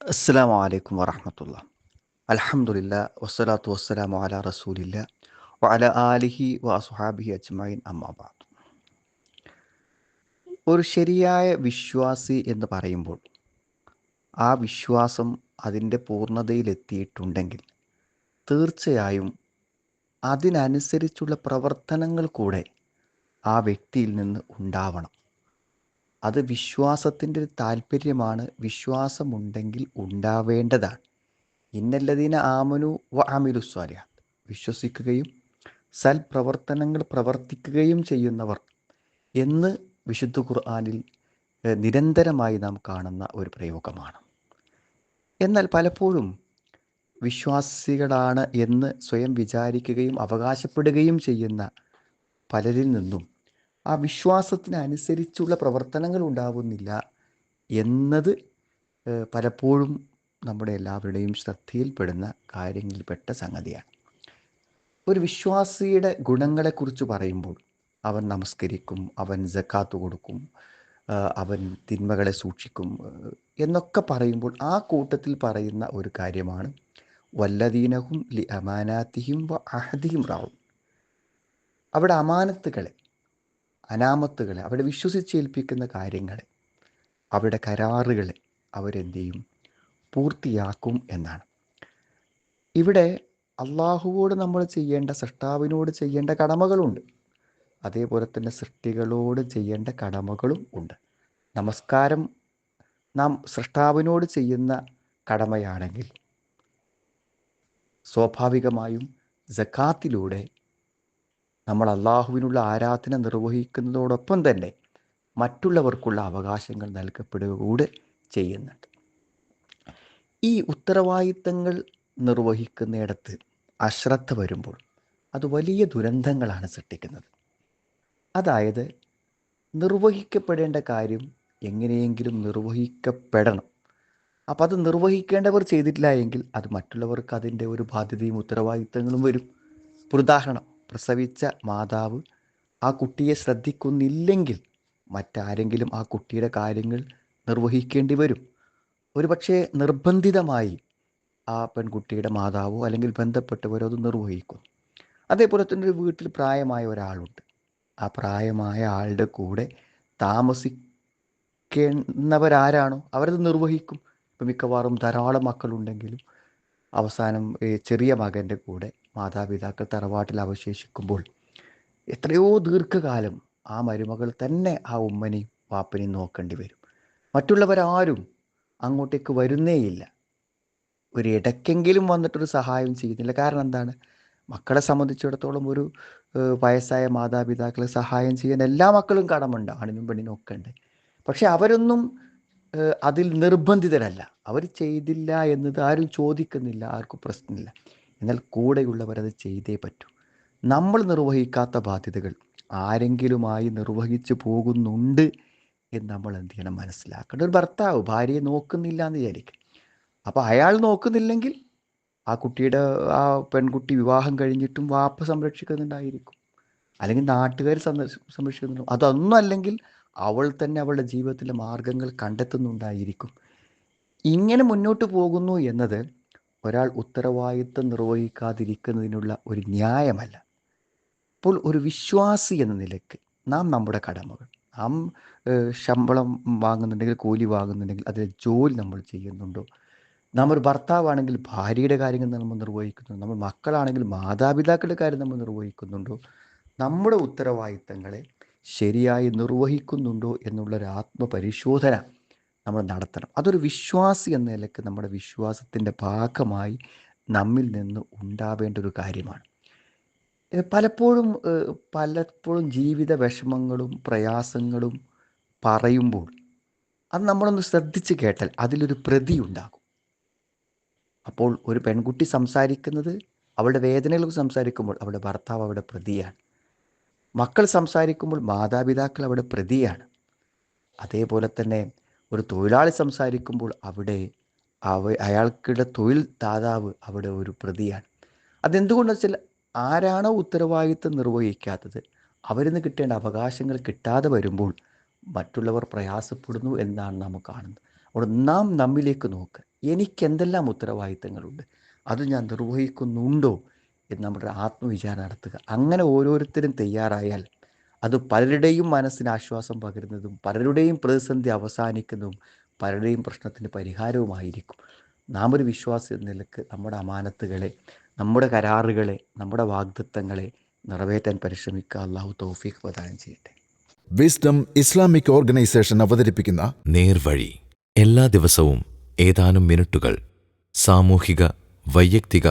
അസ്സാം വലൈക്കും വറഹമത്തുള്ള അലഹമുല്ല വസ്സലാത്തു വസ്സലാമു അല റസൂലില്ല വല ആലിഹി വ അസുഹാബിഹി അജ്മൈൻ അമ്മാബാദ് ഒരു ശരിയായ വിശ്വാസി എന്ന് പറയുമ്പോൾ ആ വിശ്വാസം അതിന്റെ പൂർണതയിലെത്തിയിട്ടുണ്ടെങ്കിൽ തീർച്ചയായും അതിനനുസരിച്ചുള്ള പ്രവർത്തനങ്ങൾ കൂടെ ആ വ്യക്തിയിൽ നിന്ന് ഉണ്ടാവണം. അത് വിശ്വാസത്തിന്റെ ഒരു താല്പര്യമാണ്. വിശ്വാസമുണ്ടെങ്കിൽ ഉണ്ടാവേണ്ടതാണ്. ഇന്നല്ലതീന ആമനു വ സ്വാലിഹാത്ത് വിശ്വസിക്കുകയും സൽപ്രവർത്തനങ്ങൾ പ്രവർത്തിക്കുകയും ചെയ്യുന്നവർ എന്ന് വിശുദ്ധ ഖുർആാനിൽ നിരന്തരമായി നാം കാണുന്ന ഒരു പ്രയോഗമാണ്. എന്നാൽ പലപ്പോഴും വിശ്വാസികളാണ് എന്ന് സ്വയം വിചാരിക്കുകയും അവകാശപ്പെടുകയും ചെയ്യുന്ന പലരിൽ നിന്നും ആ വിശ്വാസത്തിനനുസരിച്ചുള്ള പ്രവർത്തനങ്ങൾ ഉണ്ടാവുന്നില്ല എന്നത് പലപ്പോഴും നമ്മുടെ എല്ലാവരുടെയും ശ്രദ്ധയിൽപ്പെടുന്ന കാര്യങ്ങളിൽപ്പെട്ട സംഗതിയാണ്. ഒരു വിശ്വാസിയുടെ ഗുണങ്ങളെക്കുറിച്ച് പറയുമ്പോൾ അവൻ നമസ്കരിക്കും അവൻ ജക്കാത്ത് കൊടുക്കും അവൻ തിന്മകളെ സൂക്ഷിക്കും എന്നൊക്കെ പറയുമ്പോൾ ആ കൂട്ടത്തിൽ പറയുന്ന ഒരു കാര്യമാണ് വല്ലദീനഹും ലി അമാനാത്തിയും അഹദിയും റാവും. അവിടെ അമാനത്തുകളെ അനാമത്തുകളെ അവിടെ വിശ്വസിച്ചേൽപ്പിക്കുന്ന കാര്യങ്ങളെ അവരുടെ കരാറുകളെ അവരെന്ത് ചെയ്യും പൂർത്തിയാക്കും എന്നാണ്. ഇവിടെ അള്ളാഹുവോട് നമ്മൾ ചെയ്യേണ്ട സൃഷ്ടാവിനോട് ചെയ്യേണ്ട കടമകളുണ്ട്. അതേപോലെ തന്നെ സൃഷ്ടികളോട് ചെയ്യേണ്ട കടമകളും ഉണ്ട്. നമസ്കാരം നാം സൃഷ്ടാവിനോട് ചെയ്യുന്ന കടമയാണെങ്കിൽ സ്വാഭാവികമായും ജക്കാത്തിലൂടെ നമ്മൾ അള്ളാഹുവിനുള്ള ആരാധന നിർവഹിക്കുന്നതോടൊപ്പം തന്നെ മറ്റുള്ളവർക്കുള്ള അവകാശങ്ങൾ നൽകപ്പെടുക കൂടെ ചെയ്യുന്നുണ്ട്. ഈ ഉത്തരവാദിത്തങ്ങൾ നിർവഹിക്കുന്നിടത്ത് അശ്രദ്ധ വരുമ്പോൾ അത് വലിയ ദുരന്തങ്ങളാണ് സൃഷ്ടിക്കുന്നത്. അതായത് നിർവഹിക്കപ്പെടേണ്ട കാര്യം എങ്ങനെയെങ്കിലും നിർവഹിക്കപ്പെടണം. അപ്പം അത് നിർവഹിക്കേണ്ടവർ ചെയ്തിട്ടില്ല എങ്കിൽ അത് മറ്റുള്ളവർക്ക് അതിന്റെ ഒരു ബാധ്യതയും ഉത്തരവാദിത്തങ്ങളും വരും. ഉദാഹരണം പ്രസവിച്ച മാതാവ് ആ കുട്ടിയെ ശ്രദ്ധിക്കുന്നില്ലെങ്കിൽ മറ്റാരെങ്കിലും ആ കുട്ടിയുടെ കാര്യങ്ങൾ നിർവഹിക്കേണ്ടി വരും. ഒരുപക്ഷെ നിർബന്ധിതമായി ആ പെൺകുട്ടിയുടെ മാതാവോ അല്ലെങ്കിൽ ബന്ധപ്പെട്ടവരോ അത് നിർവഹിക്കും. അതേപോലെ തന്നെ ഒരു വീട്ടിൽ പ്രായമായ ഒരാളുണ്ട്. ആ പ്രായമായ ആളുടെ കൂടെ താമസിക്കുന്നവരാരാണോ അവരത് നിർവഹിക്കും. ഇപ്പം മിക്കവാറും ധാരാളം മക്കളുണ്ടെങ്കിലും അവസാനം ചെറിയ മകന്റെ കൂടെ മാതാപിതാക്കൾ തറവാട്ടിൽ അവശേഷിക്കുമ്പോൾ എത്രയോ ദീർഘകാലം ആ മരുമകൾ തന്നെ ആ ഉമ്മനെയും വാപ്പനെയും നോക്കേണ്ടി വരും. മറ്റുള്ളവരാരും അങ്ങോട്ടേക്ക് വരുന്നേയില്ല. ഒരു ഇടയ്ക്കെങ്കിലും വന്നിട്ടൊരു സഹായം ചെയ്യുന്നില്ല. കാരണം എന്താണ്? മക്കളെ സംബന്ധിച്ചിടത്തോളം ഒരു വയസ്സായ മാതാപിതാക്കളെ സഹായം ചെയ്യാൻ എല്ലാ മക്കളും കടമുണ്ട്. ആണിനും പെണ്ണിനും ഒക്കെ ഉണ്ട്. പക്ഷെ അവരൊന്നും അതിൽ നിർബന്ധിതരല്ല. അവർ ചെയ്തില്ല എന്നത് ആരും ചോദിക്കുന്നില്ല ആർക്കും പ്രശ്നമില്ല. എന്നാൽ കൂടെയുള്ളവർ അത് ചെയ്തേ പറ്റൂ. നമ്മൾ നിർവഹിക്കാത്ത ബാധ്യതകൾ ആരെങ്കിലുമായി നിർവഹിച്ചു പോകുന്നുണ്ട് എന്ന് നമ്മൾ എന്ത് ചെയ്യണം? മനസ്സിലാക്കേണ്ട. ഒരു ഭർത്താവ് ഭാര്യയെ നോക്കുന്നില്ല എന്ന് വിചാരിക്കും. അപ്പോൾ അയാൾ നോക്കുന്നില്ലെങ്കിൽ ആ കുട്ടിയുടെ ആ പെൺകുട്ടി വിവാഹം കഴിഞ്ഞിട്ടും വാപ്പ സംരക്ഷിക്കുന്നുണ്ടായിരിക്കും. അല്ലെങ്കിൽ നാട്ടുകാർ സംരക്ഷിക്കുന്നുണ്ടാവും. അതൊന്നും അല്ലെങ്കിൽ അവൾ തന്നെ അവളുടെ ജീവിതത്തിലെ മാർഗങ്ങൾ കണ്ടെത്തുന്നുണ്ടായിരിക്കും. ഇങ്ങനെ മുന്നോട്ട് പോകുന്നു എന്നത് ഒരാൾ ഉത്തരവാദിത്വം നിർവഹിക്കാതിരിക്കുന്നതിനുള്ള ഒരു ന്യായമല്ല. അപ്പോൾ ഒരു വിശ്വാസി എന്ന നിലയ്ക്ക് നാം നമ്മുടെ കടമകൾ നാം ശമ്പളം വാങ്ങുന്നുണ്ടെങ്കിൽ കൂലി വാങ്ങുന്നുണ്ടെങ്കിൽ അതിൽ ജോലി നമ്മൾ ചെയ്യുന്നുണ്ടോ? നാം ഒരു ഭർത്താവാണെങ്കിൽ ഭാര്യയുടെ കാര്യങ്ങൾ നമ്മൾ നിർവഹിക്കുന്നുണ്ടോ? നമ്മൾ മക്കളാണെങ്കിൽ മാതാപിതാക്കളുടെ കാര്യം നമ്മൾ നിർവഹിക്കുന്നുണ്ടോ? നമ്മുടെ ഉത്തരവാദിത്തങ്ങളെ ശരിയായി നിർവഹിക്കുന്നുണ്ടോ എന്നുള്ളൊരു ആത്മപരിശോധന നമ്മൾ നടത്തണം. അതൊരു വിശ്വാസി എന്ന നിലയ്ക്ക് നമ്മുടെ വിശ്വാസത്തിന്റെ ഭാഗമായി നമ്മിൽ നിന്ന് ഉണ്ടാവേണ്ട ഒരു കാര്യമാണ്. പലപ്പോഴും പലപ്പോഴും ജീവിത വിഷമങ്ങളും പ്രയാസങ്ങളും പറയുമ്പോൾ അത് നമ്മളൊന്ന് ശ്രദ്ധിച്ച് കേട്ടാൽ അതിലൊരു പ്രതി ഉണ്ടാകും. അപ്പോൾ ഒരു പെൺകുട്ടി സംസാരിക്കുന്നത് അവളുടെ വേദനകൾ സംസാരിക്കുമ്പോൾ അവളുടെ ഭർത്താവ് അവളുടെ പ്രതിയാണ്. മക്കൾ സംസാരിക്കുമ്പോൾ മാതാപിതാക്കൾ അവിടെ പ്രതിയാണ്. അതേപോലെ തന്നെ ഒരു തൊഴിലാളി സംസാരിക്കുമ്പോൾ അവിടെ അവ അയാൾക്കുടെ തൊഴിൽ ദാതാവ് അവിടെ ഒരു പ്രതിയാണ്. അതെന്തുകൊണ്ടെന്ന് വെച്ചാൽ ആരാണോ ഉത്തരവാദിത്വം നിർവഹിക്കാത്തത് അവരിൽ നിന്ന് കിട്ടേണ്ട അവകാശങ്ങൾ കിട്ടാതെ വരുമ്പോൾ മറ്റുള്ളവർ പ്രയാസപ്പെടുന്നു എന്നാണ് നാം കാണുന്നത്. അവിടെ നാം നമ്മിലേക്ക് നോക്കുക എനിക്കെന്തെല്ലാം ഉത്തരവാദിത്തങ്ങളുണ്ട്? അത് ഞാൻ നിർവഹിക്കുന്നുണ്ടോ? എന്ന് നമ്മുടെ ആത്മവിചാരം നടത്തുക. അങ്ങനെ ഓരോരുത്തരും തയ്യാറായാൽ അത് പലരുടെയും മനസ്സിന് ആശ്വാസം പകരുന്നതും പലരുടെയും പ്രതിസന്ധി അവസാനിക്കുന്നതും പലരുടെയും പ്രശ്നത്തിന് പരിഹാരവുമായിരിക്കും. നാം ഒരു വിശ്വാസി എന്ന നിലയ്ക്ക് നമ്മുടെ അമാനത്തുകളെ നമ്മുടെ കരാറുകളെ നമ്മുടെ വാഗ്ദത്തങ്ങളെ നിറവേറ്റാൻ പരിശ്രമിക്കുക. അള്ളാഹു തൗഫീഖ് പ്രദാനം ചെയ്യട്ടെ. വിസ്ഡം ഇസ്ലാമിക് ഓർഗനൈസേഷൻ അവതരിപ്പിക്കുന്ന നേർവഴി. എല്ലാ ദിവസവും ഏതാനും മിനിറ്റുകൾ സാമൂഹിക വൈയക്തിക